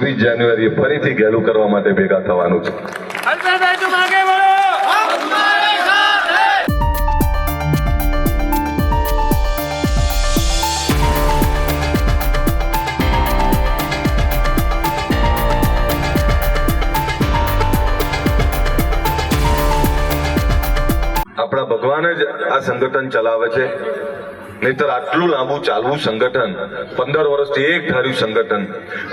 છવ્વીસ જાન્યુઆરીએ ફરીથી ગેલું કરવા માટે ભેગા થવાનું છે. આપણા ભગવાન જ આ સંગઠન ચલાવે છે. નહીતર આટલું લાંબુ ચાલવું સંગઠન પંદર વર્ષથી એક ધાર્યું સંગઠન.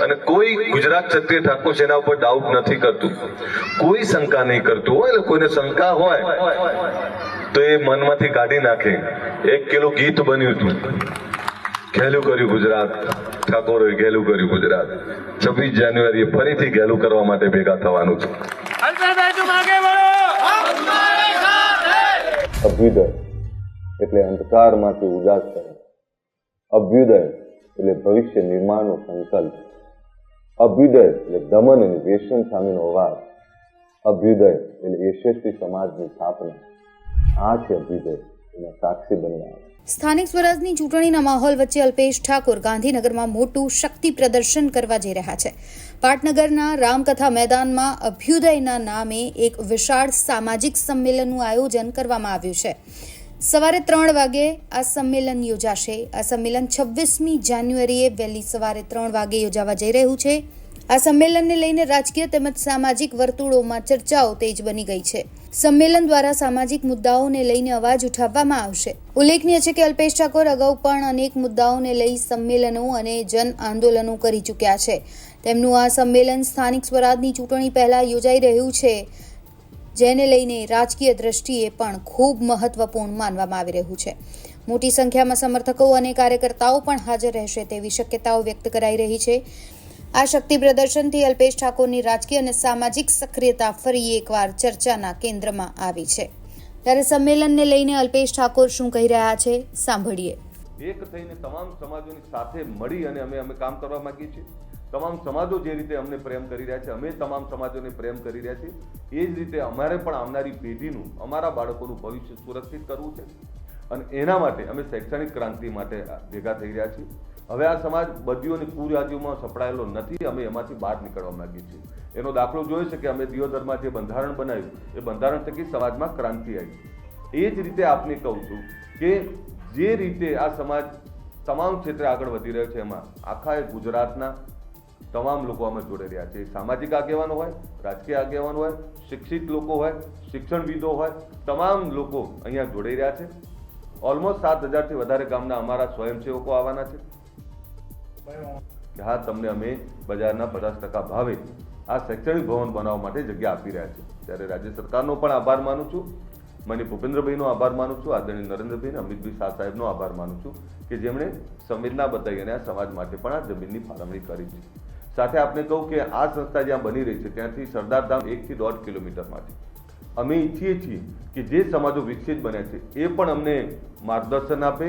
અને કોઈ ગુજરાત ક્ષત્રિય ઠાકોર સેના ઉપર ડાઉટ નથી કરતું. કોઈ શંકા નહીં કરતું હોય એટલે કોઈને શંકા હોય તો એ મનમાંથી કાઢી નાખે. એક કિલો ગીત બન્યું હતું. ઘેલું કર્યું ગુજરાત. ઠાકોરોએ ઘેલું કર્યું ગુજરાત. છવ્વીસ જાન્યુઆરીએ ફરીથી ઘેલું કરવા માટે ભેગા થવાનું છે. અભ્યુદય એટલે અંધકારમાંથી ઉજાસ કરે અભ્યુદય એટલે ભવિષ્ય નિર્માણનો સંકલ્પ. અભ્યુદય એટલે દમન અને વેસન સામેનો અવાજ. અભ્યુદય એટલે યશસ્વી સમાજની સ્થાપના. આ છે અભ્યુદય, એના સાક્ષી બનવા સ્થાનિક સ્વરાજની ચૂંટણીના માહોલ વચ્ચે અલ્પેશ ઠાકોર ગાંધીનગરમાં મોટું શક્તિ પ્રદર્શન કરવા જઈ રહ્યા છે. પાટનગરના રામકથા મેદાનમાં અભ્યુદયના નામે એક વિશાળ સામાજિક સંમેલનનું આયોજન કરવામાં આવ્યું છે. સવારે ત્રણ વાગે આ સંમેલન યોજાશે. આ સંમેલન છવ્વીસમી જાન્યુઆરીએ વહેલી સવારે ત્રણ વાગે યોજાવા જઈ રહ્યું છે. આ સંમેલનને લઈને રાજકીય તેમજ સામાજિક વર્તુળોમાં ચર્ચાઓ તેજ બની ગઈ છે. સંમેલન દ્વારા સામાજિક મુદ્દાઓને લઈને અવાજ ઉઠાવવામાં આવશે. ઉલ્લેખનીય છે કે અલ્પેશ ઠાકોર અગાઉ પણ અનેક મુદ્દાઓને લઈ સંમેલનો અને જન આંદોલનો કરી ચૂક્યા છે. તેમનું આ સંમેલન સ્થાનિક સ્વરાજની ચૂંટણી પહેલા યોજાઈ રહ્યું છે. જેને લઈને રાજકીય દ્રષ્ટિએ પણ ખૂબ મહત્વપૂર્ણ માનવામાં આવી રહ્યું છે. મોટી સંખ્યામાં સમર્થકો અને કાર્યકર્તાઓ પણ હાજર રહેશે તેવી શક્યતાઓ વ્યક્ત કરાઈ રહી છે. આ શક્તિ પ્રદર્શનથી અલ્પેશ ઠાકોરની રાજકીય અને સામાજિક સક્રિયતા ફરી એકવાર ચર્ચાના કેન્દ્રમાં આવી છે. ત્યારે સંમેલનને લઈને અલ્પેશ ઠાકોર શું કહી રહ્યા છે, સાંભળીએ. એક થઈને તમામ સમાજોની સાથે મળી અને અમે અમે કામ કરવા માંગીએ છીએ. તમામ સમાજો જે રીતે અમને પ્રેમ કરી રહ્યા છે, અમે તમામ સમાજોને પ્રેમ કરી રહ્યા છીએ, એ જ રીતે અમારે પણ આવનારી પેઢીનું, અમારા બાળકોનું ભવિષ્ય સુરક્ષિત કરવું છે. અને એના માટે અમે શૈક્ષણિક ક્રાંતિ માટે ભેગા થઈ રહ્યા છીએ. હવે આ સમાજ બદીઓની કુરાજીઓમાં સપડાયેલો નથી, અમે એમાંથી બહાર નીકળવા માંગીએ છીએ. એનો દાખલો જોયો છે કે અમે દિયોદરમાં જે બંધારણ બનાવ્યું, એ બંધારણ થકી સમાજમાં ક્રાંતિ આવી એ જ રીતે આપને કહું છું કે જે રીતે આ સમાજ તમામ ક્ષેત્રે આગળ વધી રહ્યો છે, એમાં આખા ગુજરાતના તમામ લોકો આમાં જોડાઈ રહ્યા છે. સામાજિક આગેવાનો હોય, રાજકીય આગેવાનો હોય, શિક્ષિત લોકો હોય, શિક્ષણવિદો હોય, તમામ લોકો અહીંયા જોડાઈ રહ્યા છે. ઓલમોસ્ટ સાત હજારથી વધારે ગામના અમારા સ્વયંસેવકો આવવાના છે. હા, તમને અમે બજારના પચાસ ટકા ભાવે આ શૈક્ષણિક ભવન બનાવવા માટે જગ્યા આપી રહ્યા છે. ત્યારે રાજ્ય સરકારનો પણ આભાર માનું છું. મને ભૂપેન્દ્રભાઈનો આભાર માનું છું. આદરણીય નરેન્દ્રભાઈ અમિતભાઈ શાહ સાહેબનો આભાર માનું છું કે જેમણે સંવેદના બતાવી અને આ સમાજ માટે પણ આ જમીનની ફાળવણી કરી છે. સાથે આપને કહું કે આ સંસ્થા જ્યાં બની રહી છે, ત્યાંથી સરદારધામ એકથી દોઢ કિલોમીટરમાં છે અમે ઈચ્છીએ છીએ કે જે સમાજો વિકસિત બન્યા છે, એ પણ અમને માર્ગદર્શન આપે